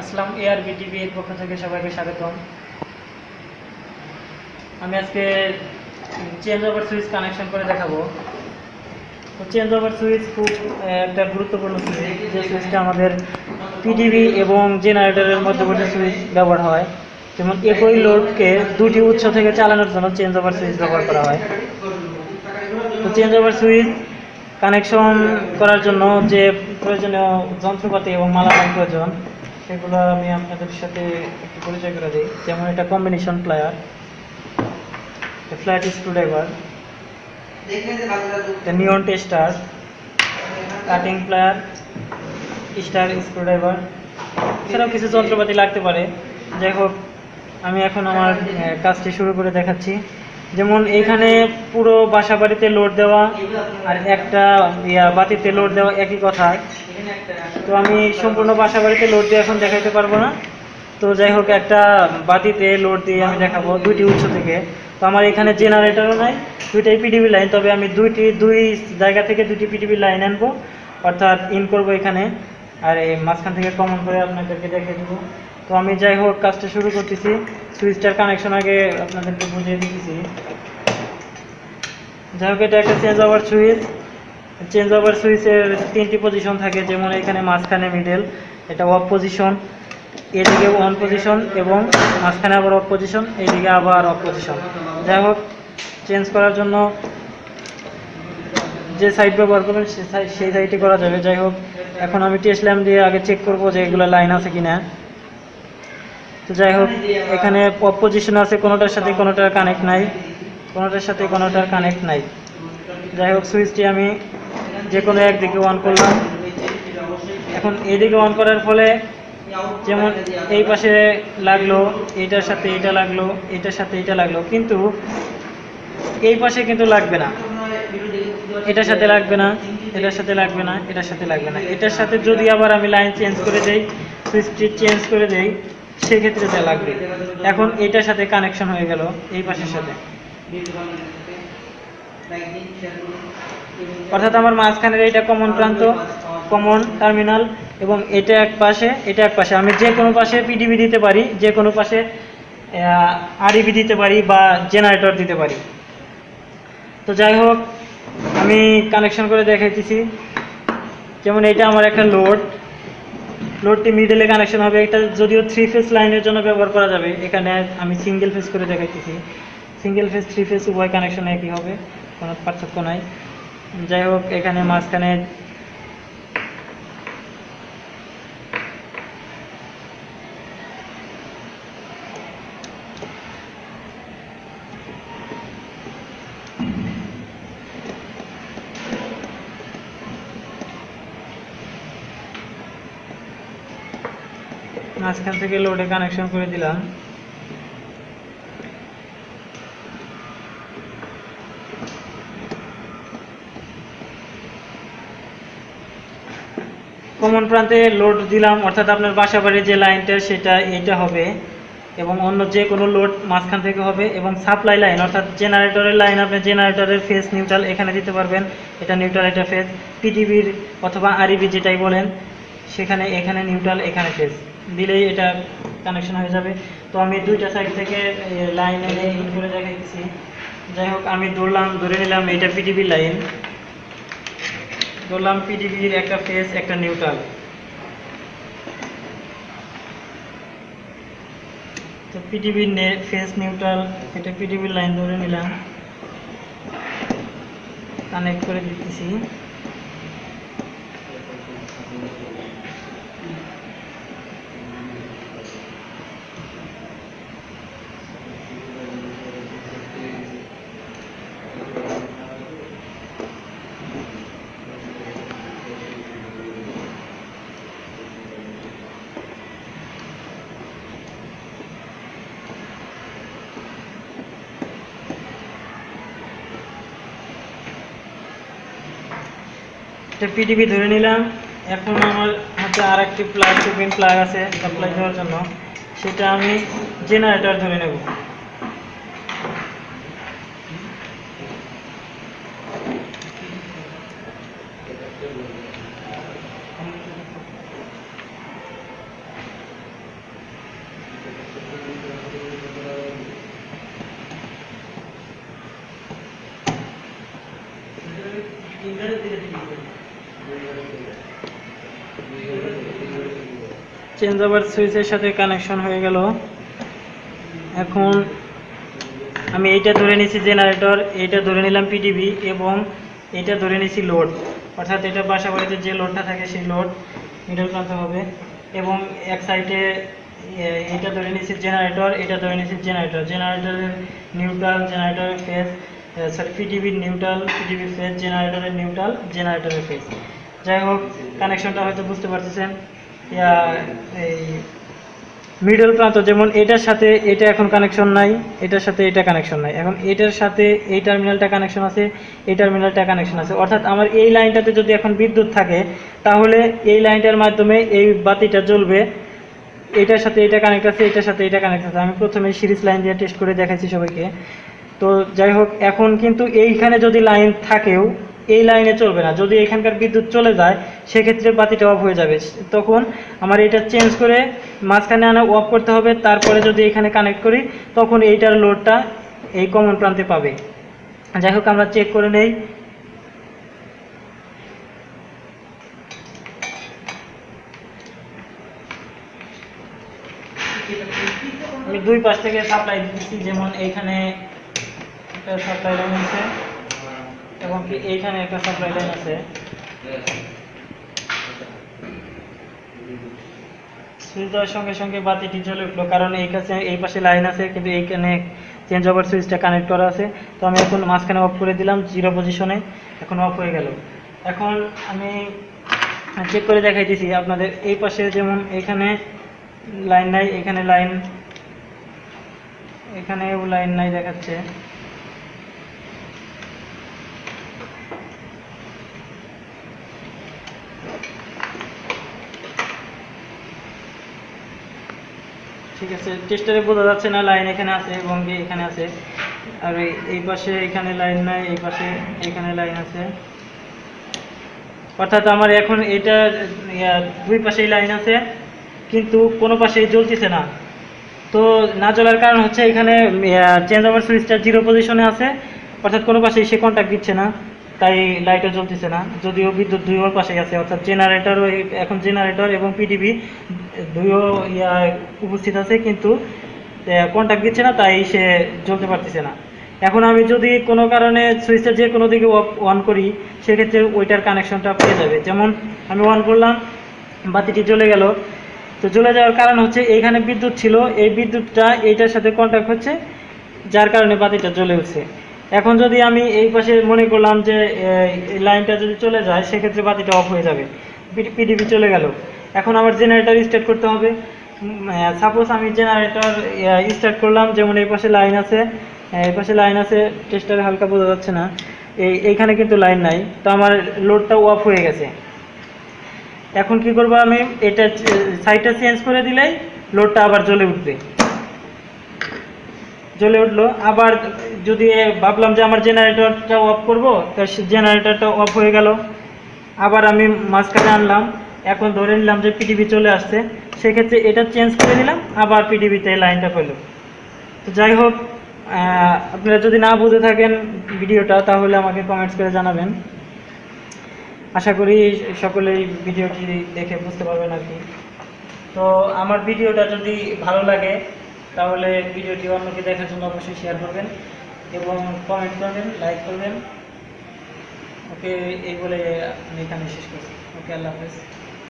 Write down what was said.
আসসালাম AR BTV এর পক্ষ থেকে সবাইকে স্বাগতম। আমি আজকে চেঞ্জ ওভার সুইচ কানেকশন করে দেখাবো। তো চেঞ্জ ওভার সুইচ খুব একটা গুরুত্বপূর্ণ সুইচ যে সুইচটা আমাদের পিটিভি এবং জেনারেটরের মধ্যবর্তী সুইচ ব্যবহার হয়। যেমন একই লোডকে দুটি উৎস থেকে চালানোর জন্য চেঞ্জ ওভার সুইচ ব্যবহার করা হয়। তো চেঞ্জ ওভার সুইচ কানেকশন করার জন্য যে প্রয়োজনীয় যন্ত্রপাতি এবং মালামাল প্রয়োজন সেগুলো আমি আপনাদের সাথে একটু পরিচয় করে দিই। যেমন এটা combination plier flat screwdriver neon tester cutting plier star screwdriver এছাড়াও কিছু যন্ত্রপাতি লাগতে পারে। যাই হোক, আমি এখন আমার কাজটি শুরু করে দেখাচ্ছি। যেমন এখানে পুরো বাসা বাড়িতে লোড দেওয়া আর একটা ইয়া বাতিতে লোড দেওয়া একই কথা। তো আমি সম্পূর্ণ বাসা বাড়িতে লোড দিয়ে এখন দেখাইতে পারব না। তো যাই হোক, একটা বাতিতে লোড দিয়ে আমি দেখাবো দুইটি উৎস থেকে। তো আমার এখানে জেনারেটরও নাই, দুইটাই পিডিবি লাইন তবে আমি দুইটি, দুই জায়গা থেকে দুটি পিডিবি লাইন আনব। অর্থাৎ ইন করব এখানে। আর এই মাঝখান থেকে কমন করে আপনাদেরকে দেখিয়ে দেবো। তো আমি যাই হোক, কাজটা শুরু করতেছি। সুইচটার কানেকশন আগে আপনাদেরকে বুঝিয়ে দিতেছি। যাই হোক, এটা একটা change over switch change over সুইচের তিনটি পজিশন থাকে, যেমন এখানে মাঝখানে মিডল এটা অফ পজিশন এদিকে অন পজিশন এবং মাঝখানে আবার অফ পজিশন এদিকে আবার অফ পজিশন যাই হোক চেঞ্জ করার জন্য যে সাইড ব্যবহার করবেন সেই সাইডটি করা যাবে। যাই হোক, এখন আমি টেস্ট ল্যাম্প দিয়ে আগে চেক করব যে এগুলো লাইন আছে কিনা। যাই হোক, এখানে পজিশন আছে, কোনোটার সাথে কোনোটার কানেক্ট নাই। কোনোটার সাথে কোনোটার কানেক্ট নাই। যাই হোক সুইচটি আমি যে কোনো একদিকে অন করলাম। এখন এদিকে অন করার ফলে যেমন এই পাশে লাগল, এটার সাথে এটা লাগল, এটার সাথে এটা লাগল, কিন্তু এই পাশে কিন্তু লাগবে না। এটার সাথে লাগবে না, এটার সাথে লাগবে না, এটার সাথে লাগবে না। এটার সাথে যদি আবার আমি লাইন চেঞ্জ করে দেই সুইচটি চেঞ্জ করে দেই সেক্ষেত্রে যা লাগবে। এখন এটার সাথে কানেকশন হয়ে গেল, এই পাশের সাথে। অর্থাৎ আমার মাঝখানের এটা কমন প্রান্ত কমন টার্মিনাল এবং এটা এক পাশে, এটা এক পাশে। আমি যে কোনো পাশে পিডিবি দিতে পারি, যে কোনো পাশে আরইবি দিতে পারি বা জেনারেটর দিতে পারি। তো যাই হোক, আমি কানেকশন করে দেখাইতেছি। যেমন এটা আমার একটা লোড লোডটি মিডলে কানেকশন হবে। এটা যদিও থ্রি ফেস লাইনের জন্য ব্যবহার করা যাবে। এখানে আমি সিঙ্গেল ফেস করে দেখাইতেছি। সিঙ্গেল ফেস থ্রি ফেস উভয় কানেকশন একই হবে। কোনো পার্থক্য নাই। যাই হোক, এখানে মাঝখানে মাঝখান থেকে লোডে কানেকশন করে দিলাম। কমন প্রান্তে লোড দিলাম, অর্থাৎ আপনার বাসা বাড়ির যে লাইনটা সেটা এইটা হবে এবং অন্য যে কোনো লোড মাঝখান থেকে হবে এবং সাপ্লাই লাইন অর্থাৎ জেনারেটরের লাইন আপনি জেনারেটরের ফেস নিউট্রাল এখানে দিতে পারবেন। এটা নিউট্রাল এটা ফেস পিটিভির অথবা আরিবি যেটাই বলেন, সেখানে, এখানে নিউট্রাল এখানে ফেস দিলেই এটা কানেকশন হয়ে যাবে। তো আমি দুইটা সাইড থেকে লাইন এনে ইন করে দেখাইতেছি। যাই হোক, আমি ধরলাম, ধরে নিলাম এটা পিটিভি লাইন ধরলাম পিডিবির একটা ফেস একটা নিউট্রাল তো পিডিবির ফেস নিউট্রাল এটা পিডিবির লাইন ধরে নিলাম। কানেক্ট করে দিতেছি। এটা পিডিবি ধরে নিলাম। এখন আমার হাতে আর একটি প্লাগ টুপিন প্লাগ আছে সাপ্লাই দেওয়ার জন্য। সেটা আমি জেনারেটর ধরে নেব। চেঞ্জ ওভার সুইচের সাথে কানেকশন হয়ে গেল। এখন আমি এইটা ধরে নিয়েছি জেনারেটর এইটা ধরে নিলাম পিডিবি এবং এটা ধরে নিয়েছি লোড অর্থাৎ এটা বাসা বাড়িতে যে লোডটা থাকে সেই লোড মিডল প্রান্তে হবে এবং এক সাইডে এটা ধরে নিয়েছি জেনারেটর এটা ধরে নিয়েছি জেনারেটর জেনারেটরের নিউট্রাল জেনারেটরের ফেস সরি পিডিবির নিউট্রাল পিডিবির ফেস জেনারেটরের নিউট্রাল জেনারেটরের ফেস যাই হোক কানেকশনটা হয়তো বুঝতে পারতেছেন। এই মিডল প্রান্ত, যেমন এটার সাথে এটা এখন কানেকশন নাই, এটার সাথে এটা কানেকশন নাই। এখন এটার সাথে এই টার্মিনালটা কানেকশন আছে, এই টার্মিনালটা কানেকশন আছে। অর্থাৎ আমার এই লাইনটাতে যদি এখন বিদ্যুৎ থাকে, তাহলে এই লাইনটার মাধ্যমে এই বাতিটা জ্বলবে। এটার সাথে এটা কানেক্ট আছে, এটার সাথে এটা কানেক্ট আছে। আমি প্রথমে সিরিজ লাইন দিয়ে টেস্ট করে দেখাচ্ছি সবাইকে। তো যাই হোক, এখন কিন্তু এইখানে যদি লাইন থাকেও এই লাইনে চলবে না। যদি এখানকার বিদ্যুৎ চলে যায়, সেক্ষেত্রে বাতিটা অফ হয়ে যাবে। তখন আমার এটা চেঞ্জ করে মাঝখানে আনা অফ করতে হবে। তারপরে যদি এখানে কানেক্ট করি, তখন এইটার লোডটা এই কমন প্রান্তে পাবে। যাই হোক, আমরা চেক করে নেই। আমি দুই পাশ থেকে সাপ্লাই দিচ্ছি যেমন এইখানে সাপ্লাই লাইন আছে। এবং কি এইখানে একটা সাপ্লাই লাইন আছে। সুইচ দেওয়ার সঙ্গে সঙ্গে বাতিটি জ্বলে উঠল কারণ এই কাছে এই পাশে লাইন আছে, কিন্তু এইখানে চেঞ্জ ওভার সুইচটা কানেক্ট করা আছে। তো আমি এখন মাঝখানে অফ করে দিলাম জিরো পজিশনে এখন অফ হয়ে গেল। এখন আমি চেক করে দেখাইতেছি আপনাদের। এই পাশে যেমন এখানে লাইন নাই, এখানে লাইন এখানেও লাইন নাই দেখাচ্ছে। ঠিক আছে টেস্টারে বোঝা যাচ্ছে না লাইন এখানে আছে এবং এখানে আছে। আর এই পাশে এখানে লাইন নাই, এই পাশে এখানে লাইন আছে। অর্থাৎ আমার এখন এটা দুই পাশেই লাইন আছে, কিন্তু কোনো পাশেই জ্বলতেছে না। তো না জ্বলার কারণ হচ্ছে এখানে চেঞ্জ ওভার সুইচটা জিরো পজিশনে আছে, অর্থাৎ কোনো পাশেই সে কন্ট্যাক্ট দিচ্ছে না। তাই লাইটও জ্বলতেছে না। যদিও বিদ্যুৎ দুই পাশে আছে, অর্থাৎ জেনারেটর এখন জেনারেটর এবং পিডিবি দুইও ইয়া উপস্থিত আছে, কিন্তু কন্ট্যাক্ট দিচ্ছে না, তাই সে জ্বলতে পারতেছে না। এখন আমি যদি কোনো কারণে সুইচটা যে কোনো দিকে অন করি, সেক্ষেত্রে ওইটার কানেকশনটা পেয়ে যাবে। যেমন আমি অন করলাম, বাতিটি জ্বলে গেল। তো জ্বলে যাওয়ার কারণ হচ্ছে এইখানে বিদ্যুৎ ছিল, এই বিদ্যুৎটা এইটার সাথে কন্ট্যাক্ট হচ্ছে, যার কারণে বাতিটা জ্বলে উঠছে। এখন যদি আমি এই পাশে মনে করলাম যে লাইনটা যদি চলে যায়, সেক্ষেত্রে বাতিটা অফ হয়ে যাবে। পিডিবি চলে গেল। এখন আমার জেনারেটর স্টার্ট করতে হবে। সাপোজ আমি জেনারেটর স্টার্ট করলাম, যেমন এই পাশে লাইন আছে এই পাশে লাইন আছে টেস্টারে হালকা বোঝা যাচ্ছে না। এই, এইখানে কিন্তু লাইন নাই। তো আমার লোডটা অফ হয়ে গেছে। এখন কি করব আমি? এটা সাইডটা চেঞ্জ করে দিলেই লোডটা আবার জ্বলে উঠবে। জ্বলে উঠল। আবার যদি ভাবলাম যে আমার জেনারেটরটা অফ করব, তা জেনারেটরটা অফ হয়ে গেল। আবার আমি মাঝখানে আনলাম। এখন ধরে নিলাম যে পিটিভি চলে আসছে। সেক্ষেত্রে এটা চেঞ্জ করে দিলাম আবার পিটিভিতে লাইনটা পেল তো যাই হোক আপনারা যদি না বুঝে থাকেন ভিডিওটা, তাহলে আমাকে কমেন্টস করে জানাবেন। আশা করি সকলেই ভিডিওটি দেখে বুঝতে পারবেন আর কি। তো আমার ভিডিওটা যদি ভালো লাগে তাহলে ভিডিওটি অন্যকে দেখার জন্য অবশ্যই শেয়ার করবেন এবং কমেন্ট করবেন লাইক করবেন। ওকে, এই বলে আমি এখানে শেষ করছি। ওকে, আল্লাহ হাফেজ।